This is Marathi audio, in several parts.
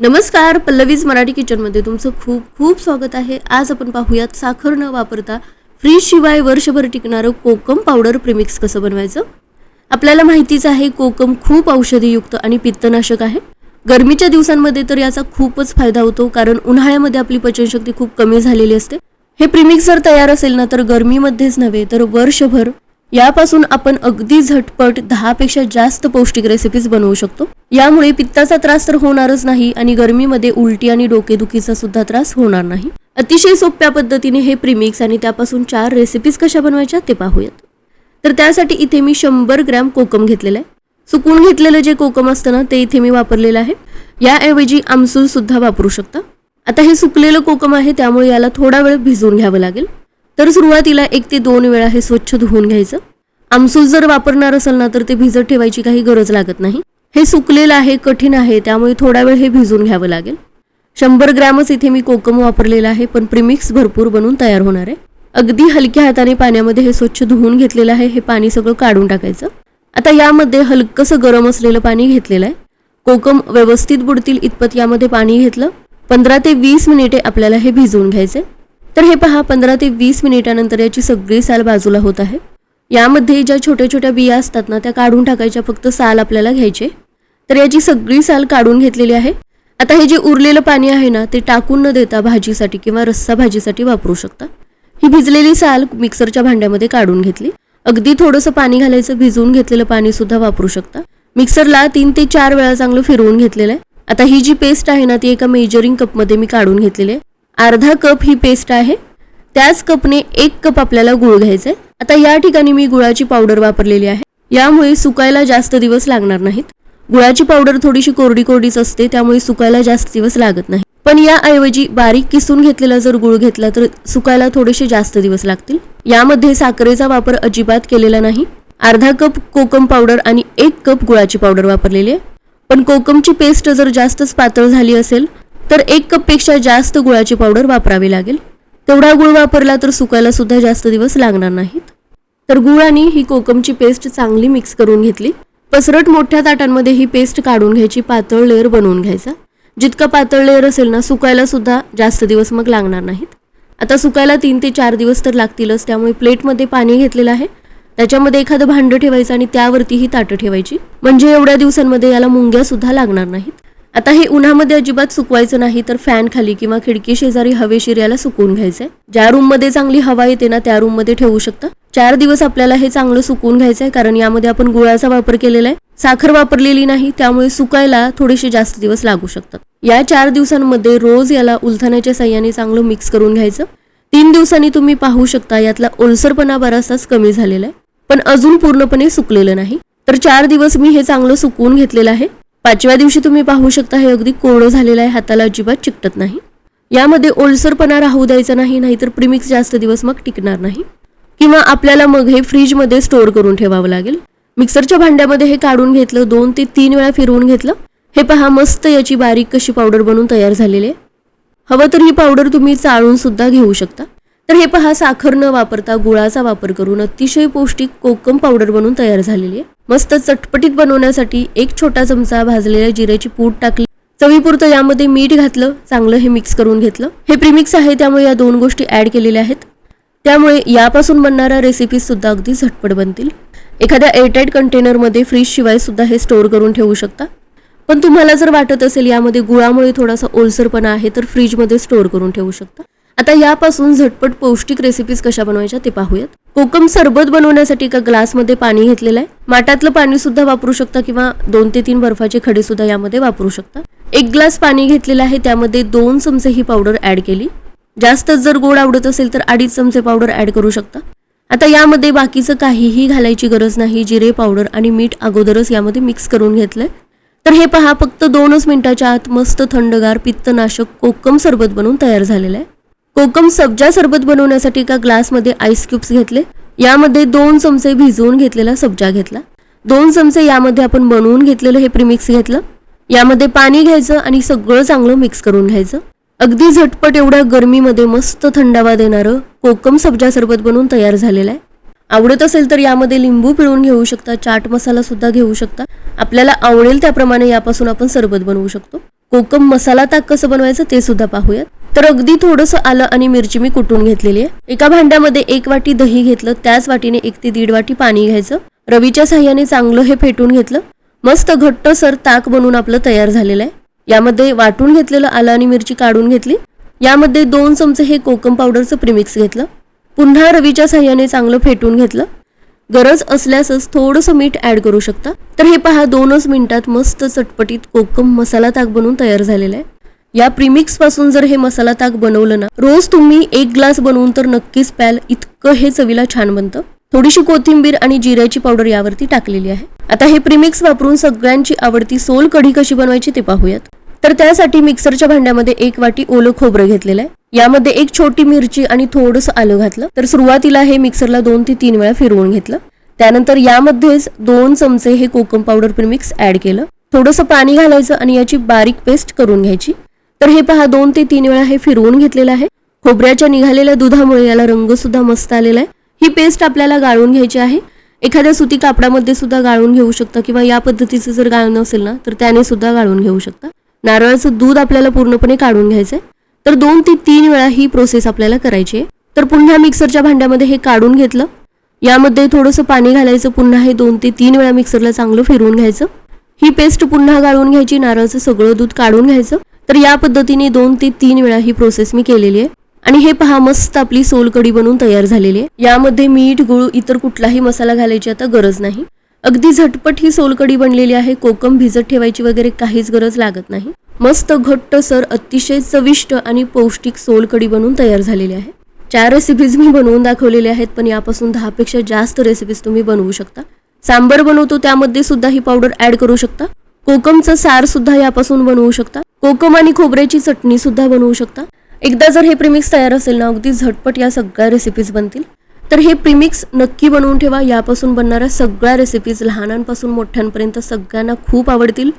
नमस्कार पल्लवीज मराठी किचनमध्ये तुमचं खूप खूप स्वागत आहे. आज आपण पाहूयात साखर न वापरता फ्रीजशिवाय वर्षभर टिकणारं कोकम पावडर प्रिमिक्स कसं बनवायचं? आपल्याला माहितीच आहे कोकम खूप औषधीयुक्त आणि पित्तनाशक आहे. गरमीच्या दिवसांमध्ये तर याचा खूपच फायदा होतो कारण उन्हाळ्यामध्ये आपली पचनशक्ती खूप कमी झालेली असते. हे प्रिमिक्स जर तयार असेल ना तर गरमीमध्येच नव्हे तर वर्षभर यापासून आपण अगदी झटपट दहा पेक्षा जास्त पौष्टिक रेसिपीज बनवू शकतो. यामुळे पित्ताचा त्रास तर होणारच नाही आणि गरमीमध्ये उलटी आणि डोकेदुखीचा सुद्धा त्रास होणार नाही. अतिशय सोप्या पद्धतीने हे प्रीमिक्स आणि त्यापासून चार रेसिपीज कशा बनवायच्या ते पाहूयात. तर त्यासाठी इथे मी शंभर ग्रॅम कोकम घेतलेलं आहे. सुकून घेतलेलं जे कोकम असतं ना ते इथे मी वापरलेलं आहे. याऐवजी आमसूल सुद्धा वापरू शकता. आता हे सुकलेलं कोकम आहे त्यामुळे याला थोडा वेळ भिजवून घ्यावं लागेल. तर सुरुवातीला एक ते दोन वेळा हे स्वच्छ धुवून घ्यायचं. आमसूल जर वापरणार असेल ना तर ते भिजत ठेवायची काही गरज लागत नाही. हे सुकलेलं आहे कठीण आहे त्यामुळे थोडा वेळ हे भिजून घ्यावं लागेल. शंभर ग्रॅमच इथे मी कोकम वापरलेला आहे पण प्रीमिक्स भरपूर बनून तयार होणार आहे. अगदी हलक्या हाताने पाण्यामध्ये हे स्वच्छ धुवून घेतलेलं आहे हे पाणी सगळं काढून टाकायचं. आता यामध्ये हलकंसं गरम असलेलं पाणी घेतलेलं आहे. कोकम व्यवस्थित बुडतील इतपत यामध्ये पाणी घेतलं. पंधरा ते वीस मिनिटे आपल्याला हे भिजवून घ्यायचे तर हे पहा पंधरा ते वीस मिनिटानंतर याची सगळी साल बाजूला होत आहे. यामध्ये ज्या छोट्या छोट्या बिया असतात ना त्या काढून टाकायच्या फक्त साल आपल्याला घ्यायचे. तर याची सगळी साल काढून घेतलेली आहे. आता हे जे उरलेलं पाणी आहे ना ते टाकून न देता भाजीसाठी किंवा रस्सा भाजीसाठी वापरू शकता. ही भिजलेली साल मिक्सरच्या भांड्यामध्ये काढून घेतली. अगदी थोडंसं पाणी घालायचं भिजवून घेतलेलं पाणी सुद्धा वापरू शकता. मिक्सरला तीन ते चार वेळा चांगलं फिरवून घेतलेलं आहे. आता ही जी पेस्ट आहे ना ती एका मेजरिंग कपमध्ये मी काढून घेतलेली आहे. अर्धा कप ही पेस्ट आहे. त्याच कपने एक कप आपल्याला गुळ घ्यायचा आहे आता या ठिकाणी मी गुळाची पावडर वापरलेली आहे. यामुळे सुकायला जास्त दिवस लागणार नाहीत. गुळाची पावडर थोडीशी कोरडी कोरडीच असते त्यामुळे सुकायला जास्त दिवस लागत नाही. पण याऐवजी बारीक किसून घेतलेला जर गुळ घेतला तर सुकायला थोडेसे जास्त दिवस लागतील. यामध्ये साखरेचा वापर अजिबात केलेला नाही. अर्धा कप कोकम पावडर आणि एक कप गुळाची पावडर वापरलेली आहे. पण कोकमची पेस्ट जर जास्तच पातळ झाली असेल तर एक कपपेक्षा जास्त गुळाची पावडर वापरावी लागेल. तेवढा गुळ वापरला तर सुकायला सुद्धा जास्त दिवस लागणार नाहीत. तर गुळाने ही कोकमची पेस्ट चांगली मिक्स करून घेतली. पसरट मोठ्या ताटांमध्ये ही पेस्ट काढून घ्यायची पातळ लेअर बनवून घ्यायचा. जितका पातळ लेअर असेल ना सुकायला सुद्धा जास्त दिवस मग लागणार नाहीत. आता सुकायला तीन ते चार दिवस तर लागतीलच त्यामुळे प्लेटमध्ये पाणी घेतलेलं आहे. त्याच्यामध्ये एखादं भांडं ठेवायचं आणि त्यावरती ही ताटं ठेवायची. म्हणजे एवढ्या दिवसांमध्ये याला मुंग्या सुद्धा लागणार नाहीत. आता हे उन्हामध्ये अजिबात सुकवायचं नाही तर फॅन खाली किंवा खिडकी शेजारी हवेशीर याला सुकवून घ्यायचंय. ज्या रूममध्ये चांगली हवा येते ना त्या रूममध्ये ठेवू शकता. चार दिवस आपल्याला हे चांगलं सुकवून घ्यायचंय कारण यामध्ये आपण गुळाचा वापर केलेला आहे. साखर वापरलेली नाही त्यामुळे सुकायला थोडेसे जास्त दिवस लागू शकतात. या चार दिवसांमध्ये रोज याला उलथाण्याच्या साह्याने चांगलं मिक्स करून घ्यायचं. तीन दिवसांनी तुम्ही पाहू शकता यातला ओलसरपणा बराचसाच कमी झालेला आहे. पण अजून पूर्णपणे सुकलेलं नाही. तर चार दिवस मी हे चांगलं सुकवून घेतलेलं आहे. पाचव्या दिवशी तुम्ही पाहू शकता हे अगदी कोरडं झालेलं आहे हाताला अजिबात चिकटत नाही. यामध्ये ओलसरपणा राहू द्यायचा नाही नाहीतर प्रिमिक्स जास्त दिवस मग टिकणार नाही. किंवा आपल्याला मग हे फ्रीजमध्ये स्टोअर करून ठेवावं लागेल. मिक्सरच्या भांड्यामध्ये हे काढून घेतलं दोन ते तीन वेळा फिरवून घेतलं. हे पहा मस्त याची बारीक कशी पावडर बनवून तयार झालेली आहे. हवं तर ही पावडर तुम्ही चाळून सुद्धा घेऊ शकता. तर हे पहा साखर न वापरता गुळाचा वापर करून अतिशय पौष्टिक कोकम पावडर बनवून तयार झालेली आहे. मस्त चटपटीत बनवण्यासाठी एक छोटा चमचा भाजलेल्या जिऱ्याची पूड टाकली. चवीपुरतं यामध्ये मीठ घातलं चांगलं हे मिक्स करून घेतलं. हे प्रीमिक्स आहे त्यामुळे या दोन गोष्टी ऍड केलेल्या आहेत. त्यामुळे यापासून बनणाऱ्या रेसिपीज सुद्धा अगदी झटपट बनतील. एखाद्या एअरटाईट कंटेनरमध्ये फ्रीज शिवाय सुद्धा हे स्टोअर करून ठेवू शकता. पण तुम्हाला जर वाटत असेल यामध्ये गुळामुळे थोडासा ओलसरपणा आहे तर फ्रीजमध्ये स्टोअर करून ठेवू शकता. आता यापासून झटपट पौष्टिक रेसिपीज कशा बनवायच्या ते पाहूयात. कोकम सरबत बनवण्यासाठी एका ग्लासमध्ये पाणी घेतलेलं आहे. माठातलं पाणी सुद्धा वापरू शकता किंवा दोन ते तीन बर्फाचे खडे सुद्धा यामध्ये वापरू शकता. एक ग्लास पाणी घेतलेलं आहे त्यामध्ये दोन चमचे ही पावडर ऍड केली. जास्तच जर गोड आवडत असेल तर अडीच चमचे पावडर ऍड करू शकता. आता यामध्ये बाकीचं काहीही घालायची गरज नाही जिरे पावडर आणि मीठ अगोदरच यामध्ये मिक्स करून घेतलंय. तर हे पहा फक्त दोनच मिनिटाच्या आत मस्त थंडगार पित्तनाशक कोकम सरबत बनवून तयार झालेलं आहे. कोकम सब्जा सरबत बनवण्यासाठी एका ग्लासमध्ये आईस क्यूब्स घेतले. यामध्ये दोन चमचे भिजवून घेतलेला सब्जा घेतला. दोन चमचे यामध्ये आपण बनवून घेतलेलं हे प्रीमिक्स घेतलं. यामध्ये पाणी घ्यायचं आणि सगळं चांगलं मिक्स करून घ्यायचं. अगदी झटपट एवढ्या गरमीमध्ये मस्त थंडावा देणारं कोकम सब्जा सरबत बनवून तयार झालेलं आहे. आवडत असेल तर यामध्ये लिंबू पिळून घेऊ शकता चाट मसाला सुद्धा घेऊ शकता. आपल्याला आवडेल त्याप्रमाणे यापासून आपण सरबत बनवू शकतो. कोकम मसाला ताक कसं बनवायचं ते सुद्धा पाहूयात. तर अगदी थोडंसं आलं आणि मिरची मी कुटून घेतलेली आहे. एका भांड्यामध्ये एक वाटी दही घेतलं त्याच वाटीने एक ते दीड वाटी पाणी घ्यायचं. रवीच्या साह्याने चांगलं हे फेटून घेतलं. मस्त घट्ट सर ताक बनवून आपलं तयार झालेलं आहे. यामध्ये वाटून घेतलेलं आलं आणि मिरची काढून घेतली. यामध्ये दोन चमचे हे कोकम पावडरचं प्रिमिक्स घेतलं. पुन्हा रवीच्या साह्याने चांगलं फेटून घेतलं. गरज असल्यासच थोडंसं मीठ ऍड करू शकता. तर हे पहा दोनच मिनिटात मस्त चटपटीत कोकम मसाला ताक बनवून तयार झालेलं आहे. या प्रीमिक्सपासून जर हे मसाला ताक बनवलं ना रोज तुम्ही एक ग्लास बनवून तर नक्कीच प्याल इतकं हे चवीला छान बनतं. थोडीशी कोथिंबीर आणि जिऱ्याची पावडर यावरती टाकलेली आहे. आता हे प्रीमिक्स वापरून सगळ्यांची आवडती सोल कढी कशी बनवायची ते पाहूयात. तर त्यासाठी मिक्सरच्या भांड्यामध्ये एक वाटी ओलं खोबरं घेतलेलं आहे. यामध्ये एक छोटी मिरची आणि थोडंसं आलं घातलं. तर सुरुवातीला हे मिक्सरला दोन ते तीन वेळा फिरवून घेतलं. त्यानंतर यामध्येच दोन चमचे हे कोकम पावडर प्रिमिक्स ऍड केलं. थोडंसं पाणी घालायचं आणि याची बारीक पेस्ट करून घ्यायची. तर हे पहा दोन ते तीन वेळा हे फिरवून घेतलेलं आहे. खोबऱ्याच्या निघालेल्या दुधामुळे याला रंग सुद्धा मस्त आलेला आहे. ही पेस्ट आपल्याला गाळून घ्यायची आहे. एखाद्या सुती कापडामध्ये सुद्धा गाळून घेऊ शकता किंवा या पद्धतीचं जर गाळणं असेल ना तर त्याने सुद्धा गाळून घेऊ शकता. नारळाचं दूध आपल्याला पूर्णपणे काढून घ्यायचंय. तर दोन ते तीन वेळा ही प्रोसेस आपल्याला करायची आहे. तर पुन्हा मिक्सरच्या भांड्यामध्ये हे काढून घेतलं. यामध्ये थोडंसं पाणी घालायचं पुन्हा हे दोन ते तीन वेळा मिक्सरला चांगलं फिरवून घ्यायचं. ही पेस्ट पुन्हा गाळून घ्यायची नारळाचं सगळं दूध काढून घ्यायचं. तर या पद्धतीने दोन ते तीन वेळा ही प्रोसेस मी केलेली आहे. आणि हे पहा मस्त आपली सोलकढी बनवून तयार झालेली आहे. यामध्ये मीठ गुळ इतर कुठलाही मसाला घालायची आता गरज नाही. अगदी झटपट ही सोलकढी बनलेली आहे. कोकम भिजत ठेवायची वगैरे काहीच गरज लागत नाही. मस्त घट्ट सर अतिशय चविष्ट आणि पौष्टिक सोलकढी बनवून तयार झालेली आहे. चार रेसिपीज मी बनवून दाखवलेल्या आहेत पण यापासून दहापेक्षा जास्त रेसिपीज तुम्ही बनवू शकता. सांबर बनवतो त्यामध्ये सुद्धा ही पावडर ऍड करू शकता. कोकमचं सार सुद्धा यापासून बनवू शकता. कोकम आणि खोबऱ्याची चटणी सुद्धा बनवू शकता. एकदा जर हे प्रिमिक्स तयार असेल ना अगदी झटपट या सगळ्या रेसिपीज बनतील. तर हे प्रिमिक्स नक्की बनवून ठेवा. यापासून बनणाऱ्या सगळ्या रेसिपीज लहानांपासून मोठ्यांपर्यंत सगळ्यांना खूप आवडतील.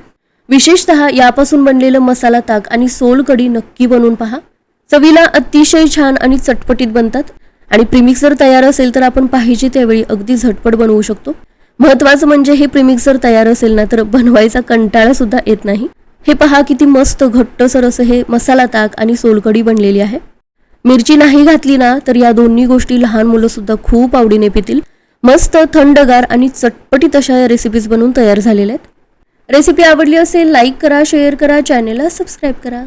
विशेषतः यापासून बनलेलं मसाला ताक आणि सोल कढी नक्की बनवून पहा. चवीला अतिशय छान आणि चटपटीत बनतात. आणि प्रिमिक्स जर तयार असेल तर आपण पाहिजे त्यावेळी अगदी झटपट बनवू शकतो. महत्वाचं म्हणजे हे प्रिमिक्स जर तयार असेल ना तर बनवायचा कंटाळा सुद्धा येत नाही. हे पहा किती मस्त घट्टसर असं हे मसाला ताक आणि सोलकढी बनलेली आहे. मिरची नाही घातली ना तर या दोन्ही गोष्टी लहान मुलं सुद्धा खूप आवडीने पितील. मस्त थंडगार आणि चटपटीत अशा या रेसिपीज बनवून तयार झालेल्या आहेत. रेसिपी आवडली असेल लाईक करा शेअर करा चॅनेलला सबस्क्राईब करा.